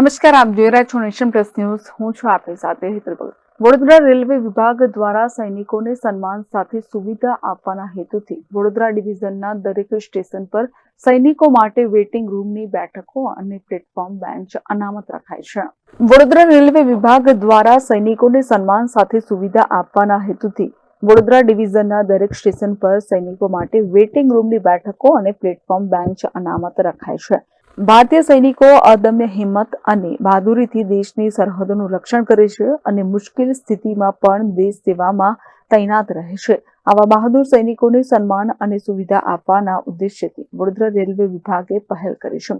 નમસ્કાર, આપ જોઈ રહ્યા છો નેશન પ્લસ ન્યૂઝ. હું છું આપની સાથે હેતલ વડોદરા રેલવે વિભાગ દ્વારા સૈનિકોને સન્માન સાથે સુવિધા આપવાના હેતુથી વડોદરા ડિવિઝનના દરેક સ્ટેશન પર સૈનિકો માટે વેઇટિંગ રૂમની બેઠકો અને પ્લેટફોર્મ બેન્ચ અનામત રખાય છે. વડોદરા રેલવે વિભાગ દ્વારા સૈનિકોને સન્માન સાથે સુવિધા આપવાના હેતુથી વડોદરા ડિવિઝનના દરેક સ્ટેશન પર સૈનિકો માટે વેઇટિંગ રૂમની બેઠકો અને પ્લેટફોર્મ બેન્ચ અનામત રખાય છે. ભારતીય સૈનિકો અદમ્ય હિંમત અને બહાદુરીથી દેશની સરહદોનું રક્ષણ કરે છે અને મુશ્કેલ સ્થિતિમાં પણ દેશ સેવામાં તૈનાત રહે છે. આવા બહાદુર સૈનિકોને સન્માન અને સુવિધા આપવાના ઉદ્દેશ્યથી વડોદરા રેલવે વિભાગે પહેલ કરી છે.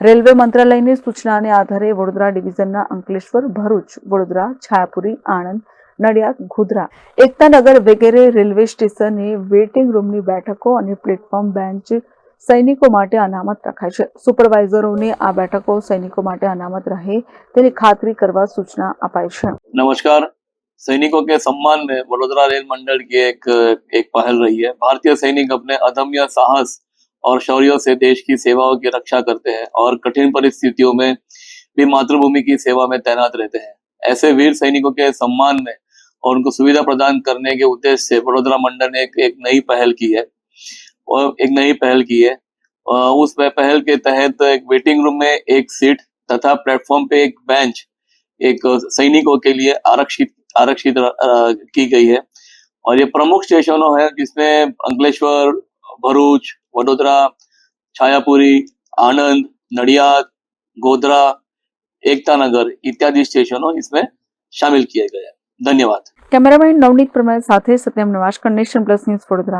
રેલવે મંત્રાલયની સૂચનાને આધારે વડોદરા ડિવિઝનના અંકલેશ્વર, ભરૂચ, વડોદરા, છાયાપુરી, આણંદ, નડિયાદ, ગોધરા એકતાનગર વગેરે રેલવે સ્ટેશને વેઇટિંગ રૂમની બેઠકો અને પ્લેટફોર્મ બેન્ચ સૈનિકો માટે અનામત રખાય છે સુપરવાઇઝરોને આ બેઠકો સૈનિકો માટે અનામત રહે તેની ખાતરી કરવા સૂચના અપાઈ છે नमस्कार सैनिकों के सम्मान में वडोदरा रेल मंडल की एक एक पहल रही है भारतीय सैनिक अपने अदम्य साहस और शौर्य से देश की सेवाओं की रक्षा करते हैं और कठिन परिस्थितियों में भी मातृभूमि की सेवा में तैनात रहते हैं ऐसे वीर सैनिकों के सम्मान में और उनको सुविधा प्रदान करने के उद्देश्य से वडोदरा मंडल ने एक, एक नई पहल की है और एक नई पहल की है अ, उस पहल के तहत एक वेटिंग रूम में एक सीट तथा प्लेटफॉर्म पे एक बेंच एक सैनिकों के लिए आरक्षित आरक्षित अ, की गई है और ये प्रमुख स्टेशनों है जिसमें अंकलेश्वर भरूच वडोदरा छायापुरी आनंद नडियाद गोधरा एकता नगर इत्यादि स्टेशनों इसमें शामिल किए गए हैं धन्यवाद કેમેરામેન નવનીત પ્રમેય સાથે Satyam નવાશકર nation plus news Vadodara